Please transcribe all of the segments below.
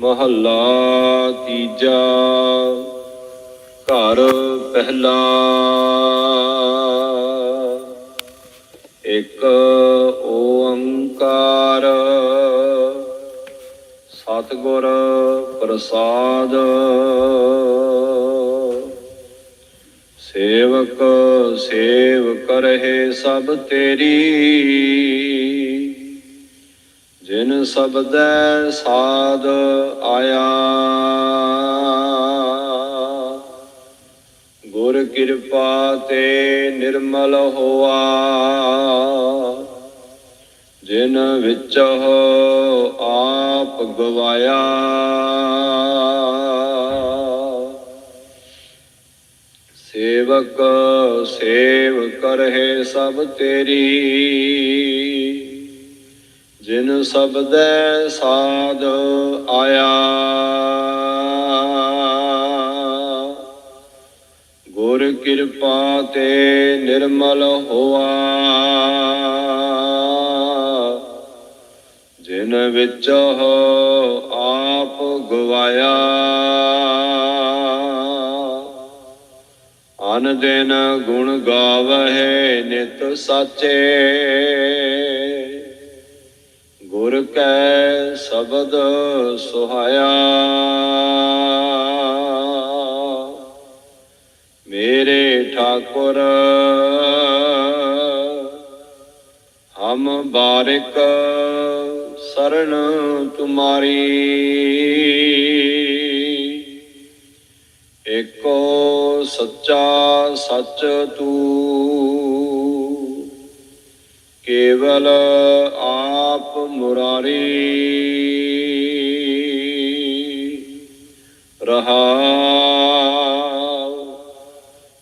ਮਹੱਲਾ ਤੀਜਾ ਘਰ ਪਹਿਲਾ। ਇੱਕ ਓੰਕਾਰ ਸਤਿਗੁਰ ਪ੍ਰਸਾਦ। ਸੇਵਕ ਸੇਵ ਕਰਹਿ ਸਭ ਤੇਰੀ। ਜਿਨ ਸਬਦੈ ਸਾਧ ਆਇਆ। ਗੁਰ ਕਿਰਪਾ ਤੇ ਨਿਰਮਲ ਹੋਆ। ਜਿਨ ਵਿੱਚ ਹੋ ਆਪ ਗਵਾਇਆ। ਸੇਵਕ ਸੇਵ ਕਰਹਿ ਸਭ ਤੇਰੀ। ਜਿਨ ਸਬਦੈ ਸਾਧ ਆਇਆ। ਗੁਰ ਕਿਰਪਾ ਤੇ ਨਿਰਮਲ ਹੋਆ। ਜਿਨ ਵਿੱਚ ਹੋ ਆਪ ਗਵਾਇਆ। ਅਨ ਦਿਨ ਗੁਣ ਗਾਵਹਿ ਨਿਤ ਸਾਚੇ। ਗੁਰ ਕੈ ਸ਼ਬਦ ਸੁਹਾਇਆ। ਮੇਰੇ ਠਾਕੁਰ ਹਮ ਬਾਰਿਕ ਸਰਣ ਤੁਮਾਰੀ। ਏਕੋ ਸੱਚਾ ਸੱਚ ਤੂੰ ਕੇਵਲ ਆਪ ਮੁਰਾਰੀ ਰਹਾ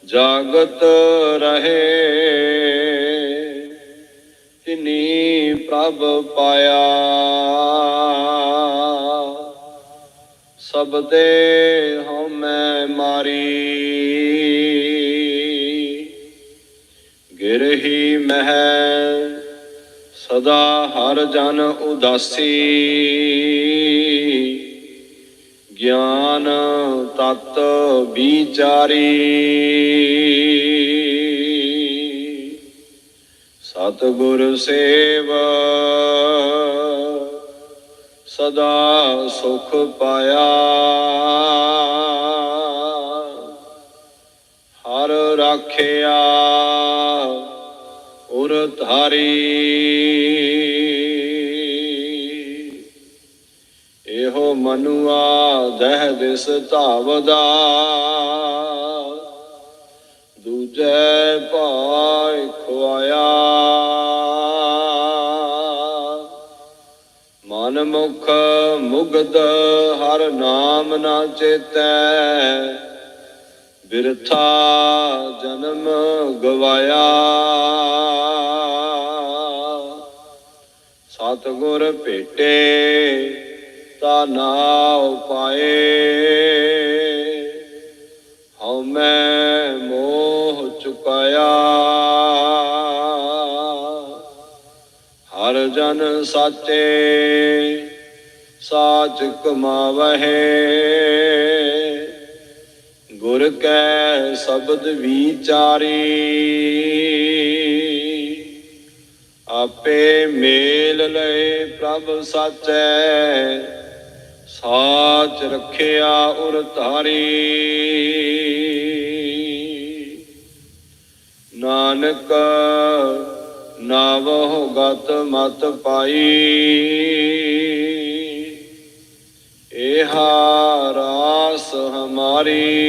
ਜਾਗਤ ਰਹੇ। ਤਿਨੀ ਪ੍ਰਭ ਪਾਇਆ। ਸਬਦੇ ਹਉਮੈ ਮਾਰੀ। ਗਿਰਹੀ ਮਹਿ ਸਦਾ ਹਰ ਜਨ ਉਦਾਸੀ। ਗਿਆਨ ਤਤ ਵਿਚਾਰੀ। ਸਤਿਗੁਰ ਸੇਵ ਸਦਾ ਸੁਖ ਪਾਇਆ। ਹਰ ਰਾਖਿਆ। ਉਰ ਧਾਰੀ। ਇਹੋ ਮਨੁਆ ਦਹਿ ਦਿਸ ਧਾਵਦਾ। ਦੂਜੈ ਭਾਇ ਖੁਆਇਆ। ਮਨ ਮੁਖ ਮੁਗਦ ਹਰ ਨਾਮ ਨਾ ਚੇਤੈ। ਬਿਰਥਾ ਜਨਮ ਗਵਾਇਆ। ਸਤਿਗੁਰ ਭੇਟੇ ਤਾ ਨਾਉ ਪਾਏ ਹਉ ਮੈਂ ਮੋਹ ਚੁਕਾਇਆ। ਹਰ ਜਨ ਸਾਚੇ ਸਾਚ ਕਮਾਵਹਿ। ਗੁਰ ਕੈ ਸ਼ਬਦ ਵਿਚਾਰੀ ਆਪੇ ਮੇਲ ਲਏ ਪ੍ਰਭ ਸਾਚੈ, ਸਾਚ ਰਖਿਆ ਉਰ ਧਾਰੀ। ਨਾਨਕ ਨਾਵਹੁ ਗਤ ਮਤ ਪਾਈ। ਏਹਾ ਰਾਸ ਹਮਾਰੀ।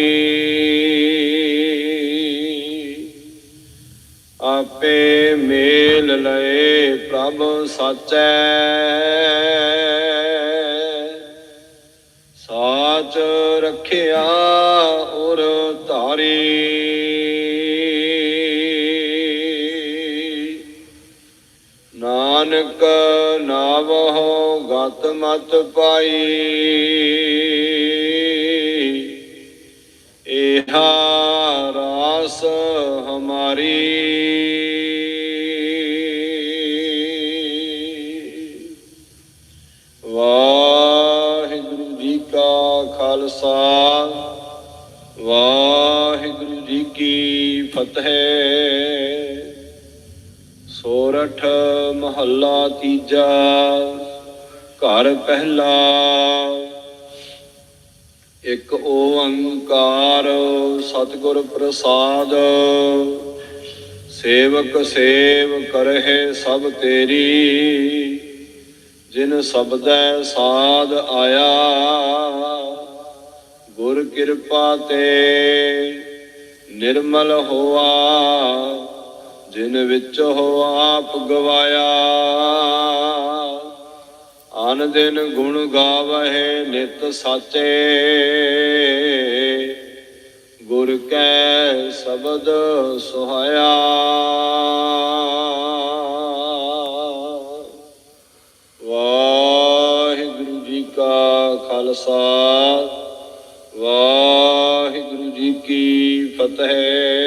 ਆਪੇ ਮੇਲ ਲਏ ਪ੍ਰਭ ਸਾਚੈ। ਸਾਚ ਰੱਖਿਆ ਉਰ ਧਾਰੀ। ਨਾਨਕ ਨਾਵਹੁ ਗਤ ਮਤ ਪਾਈ। ਏਹਾ ਰਾਸ ਹਮਾਰੀ। ਖਾਲਸਾ। ਵਾਹਿਗੁਰੂ ਜੀ ਕੀ ਫਤਿਹ। ਸੋਰਠ ਮਹੱਲਾ ਤੀਜਾ, ਘਰ ਪਹਿਲਾ। ਇੱਕ ਓੰਕਾਰ ਸਤਿਗੁਰ ਪ੍ਰਸਾਦ। ਸੇਵਕ ਸੇਵ ਕਰਹਿ ਸਭ ਤੇਰੀ। ਜਿਨ ਸਬਦੈ ਸਾਧ ਆਇਆ। ਗੁਰ ਕਿਰਪਾ ਤੇ ਨਿਰਮਲ ਹੋਆ, ਜਿਨ ਵਿੱਚ ਹੋ ਆਪ ਗਵਾਇਆ। ਅਨ ਦਿਨ ਗੁਣ ਗਾਵਹਿ ਨਿਤ ਸਾਚੇ। ਗੁਰ ਕੈ ਸ਼ਬਦ ਸੁਹਾਇਆ। ਵਾਹਿਗੁਰੂ ਜੀ ਕਾ ਖਾਲਸਾ। ਵਾਹਿਗੁਰੂ ਜੀ ਕੀ ਫਤਿਹ।